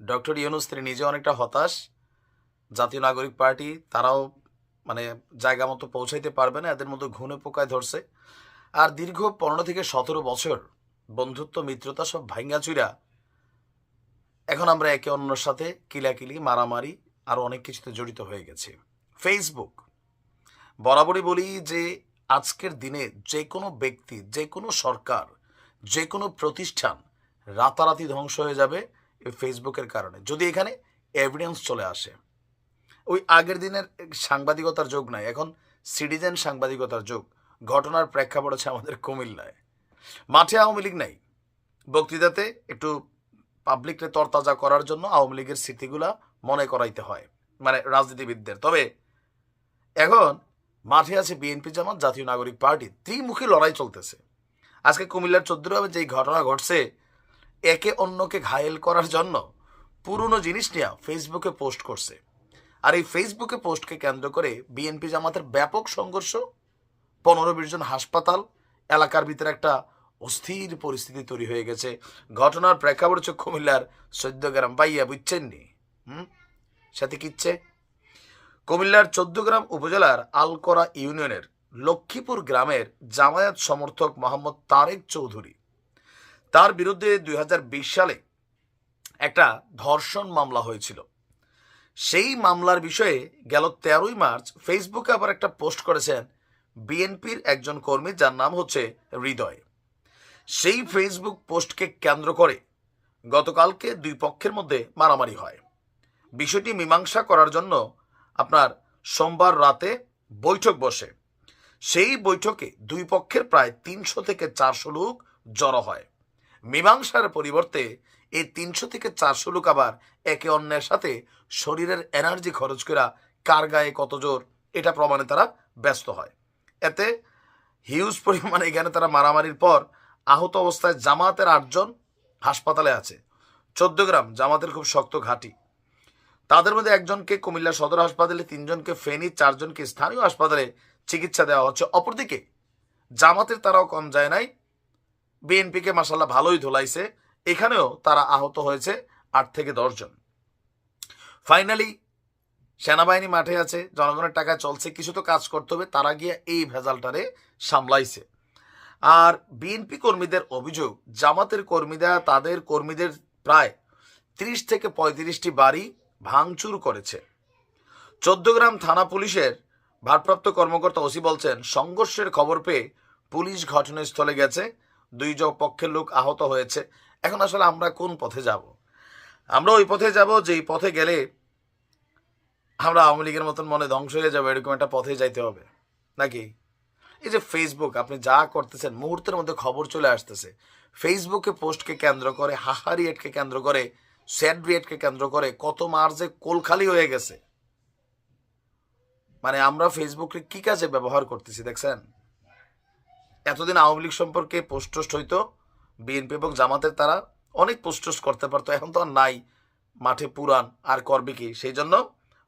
Doctor Yunus, তিনি নিজে অনেকটা হতাশ। জাতীয় নাগরিক পার্টি, তারাও মানে জায়গা মতো পৌঁছাইতে পারবে না, এদের মধ্যে ঘুনে পোকায় ধরছে। আর দীর্ঘ পনেরো থেকে সতেরো বছর বন্ধুত্ব, মিত্রতা সব ভাঙ্গা চুরা এখন আমরা একে অন্যের সাথে কিলাকিলি, মারামারি, আর অনেক কিছুতে জড়িত হয়ে গেছি। ফেসবুক বরাবরই বলি যে আজকের দিনে যে কোনো ব্যক্তি, যে কোনো সরকার, যে কোনো প্রতিষ্ঠান রাতারাতি ধ্বংস হয়ে যাবে। ফেসবুকের কারণে। যদি এখানে এভিডেন্স চলে আসে। ওই আগের দিনের সাংবাদিকতার যোগ নাই, এখন সিটিজেন সাংবাদিকতার যোগ। ঘটনার প্রেক্ষাপট আছে আমাদের কুমিল্লায়। মাঠে আওয়ামী লীগ নাই। বক্তৃতাতে একটু পাবলিককে তরতাজা করার জন্য আওয়ামী লীগের স্মৃতিগুলা মনে করাইতে হয়। মানে রাজনীতিবিদদের। তবে এখন মাঠে আছে বিএনপি জামাত, জাতীয় নাগরিক পার্টি। ত্রিমুখী লড়াই চলতেছে। আজকে কুমিল্লার চোদ্দগ্রামে যেই ঘটনা ঘটছে একে অন্যকে ঘায়েল করার জন্য পুরনো জিনিস নিয়ে ফেসবুকে পোস্ট করছে। আর এই ফেসবুকে পোস্টকে কেন্দ্র করে বিএনপি জামাতের ব্যাপক সংঘর্ষ পনেরো বিশ জন হাসপাতাল, এলাকার ভিতরে একটা অস্থির পরিস্থিতি তৈরি হয়ে গেছে। ঘটনার প্রেক্ষাপট হচ্ছে কুমিল্লার চোদ্দগ্রাম। বাইয়া বুঝছেন নি? হুম? সাথে কিচ্ছে কুমিল্লার চোদ্দগ্রাম উপজেলার আলকরা ইউনিয়নের লক্ষ্মীপুর গ্রামের জামায়াত সমর্থক মোহাম্মদ তারেক চৌধুরী তার বিরুদ্ধে দুই হাজার বিশ সালে একটা ধর্ষণ মামলা হয়েছিল। সেই মামলার বিষয়ে গেল তেরোই মার্চ ফেসবুকে আবার একটা পোস্ট করেছেন বিএনপির একজন কর্মী, যার নাম হচ্ছে হৃদয়। সেই ফেসবুক পোস্টকে কেন্দ্র করে গতকালকে দুই পক্ষের মধ্যে মারামারি হয়। বিষয়টি মীমাংসা করার জন্য আপনার সোমবার রাতে বৈঠক বসে। সেই বৈঠকে দুই পক্ষের প্রায় তিনশো থেকে চারশো লোক জড়ো হয়। মীমাংসার পরিবর্তে এই তিনশো থেকে চারশো লোক আবার একে অন্যের সাথে শরীরের এনার্জি খরচ করা কার গায়ে কত জোর, এটা প্রমাণে তারা ব্যস্ত হয়। এতে হিউজ পরিমাণে এখানে তারা মারামারির পর আহত অবস্থায় জামাতের আটজন হাসপাতালে আছে। চোদ্দ গ্রাম জামাতের খুব শক্ত ঘাঁটি। তাদের মধ্যে একজনকে কুমিল্লা সদর হাসপাতালে, তিনজনকে ফেনী, চারজনকে স্থানীয় হাসপাতালে চিকিৎসা দেওয়া হচ্ছে। অপরদিকে জামাতের তারাও কম যায় নাই। বিএনপিকে মাসাল্লাহ ভালোই ধোলাইছে। এখানেও তারা আহত হয়েছে আট থেকে দশজন ফাইনালি সেনাবাহিনী মাঠে আছে, জনগণের টাকা চলছে, কিছু তো কাজ করতে হবে, তারা গিয়ে এই ভেজালটারে সামলাইছে। আর বিএনপি কর্মীদের অভিযোগ, জামাতের কর্মীরা তাদের কর্মীদের প্রায় তিরিশ থেকে পঁয়ত্রিশটি বাড়ি ভাঙচুর করেছে। চোদ্দগ্রাম থানা পুলিশের ভারপ্রাপ্ত কর্মকর্তা ওসি বলছেন, সংঘর্ষের খবর পেয়ে পুলিশ ঘটনাস্থলে গেছে। দুই পক্ষের লোক আহত হয়েছে। এখন আসলে আমরা কোন পথে যাব? আমরা ওই পথে যাব যেই পথে গেলে আমরা আওয়ামী লীগের মতন মনে ধ্বংস হয়ে যাবে, এরকম একটা পথে যাইতে হবে। নাকি? এই যে ফেসবুক আপনি যা করতেছেন, মুহূর্তের মধ্যে খবর চলে আসতেছে। ফেসবুকে পোস্টকে কেন্দ্র করে হাহা রিয়েটকে কেন্দ্র করে স্যাড রিয়েটকে কেন্দ্র করে, কত মার যে কোলখালি হয়ে গেছে। মানে আমরা ফেসবুকে কি কাজে ব্যবহার করতেছি, দেখছেন? এতদিন আওয়ামী লীগ সম্পর্কে পোস্ট টোস্ট হইতো, বিএনপি এবং জামাতের তারা অনেক পোস্ট টোস্ট করতে পারতো, এখন তো আর নাই, মাঠে পুরান আর করবে কি? সেই জন্য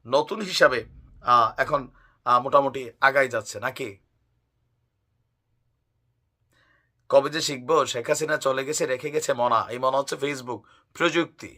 নতুন হিসাবে এখন মোটামুটি আগাই যাচ্ছে, নাকি? কবে যে শিখব, শেখ হাসিনা চলে গেছে, রেখে গেছে মনা, এই মনে হচ্ছে ফেসবুক প্রযুক্তি।